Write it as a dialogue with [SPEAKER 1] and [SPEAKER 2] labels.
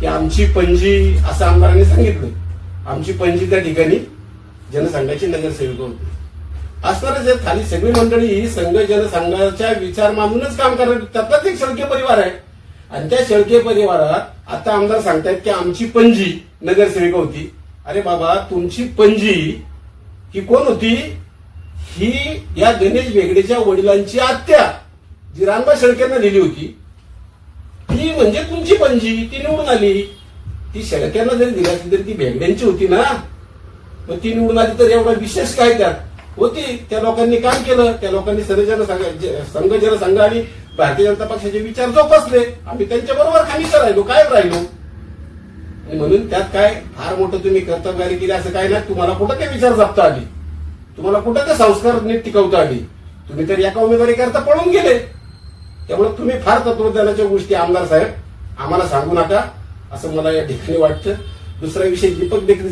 [SPEAKER 1] की आमची पणजी असं आमदारांनी सांगितलं. आमची पणजी त्या ठिकाणी जनसंघाची नगरसेविका होती. असणारच आहे खाली सगळी मंडळी ही संघ जनसंघाच्या विचार मानूनच काम करणार त्यातलाच एक शेळके परिवार आहे. आणि त्या शेळके परिवारात आता आमदार सांगतायत की आमची पणजी नगरसेविका होती. अरे बाबा तुमची पणजी ही कोण होती? ही या गणेश वेगडेच्या वडिलांची आत्या जी रामबा शेळकेंना दिली होती. ती म्हणजे तुमची पणजी ती निवडून आली. ती शेळक्यांना जरी दिली असली तरी ती भेगड्यांची होती ना. मग ती निवडून आली तर एवढा विशेष काय त्यात? होती. त्या लोकांनी काम केलं. त्या लोकांनी सर्वजन संघ ज- संघ जनसंघ आणि भारतीय जनता पक्षाचे विचार जोपासले. आम्ही त्यांच्या बरोबर खालीच राहिलो. काय राहिलो. म्हणून त्यात काय फार मोठं तुम्ही कर्तव्यारी केली असं काय नाही. तुम्हाला कुठं ते विचार जपता आली? तुम्हाला कुठं ते संस्कार नीट टिकवता आली? तुम्ही तर एका उमेदवारी करता पळून गेले. त्यामुळे तुम्ही फार तत्वज्ञानाच्या गोष्टी आमदार साहेब आम्हाला सांगू नका असं मला या ठिकाणी वाटतं. दुसरा विषय दीपक देखील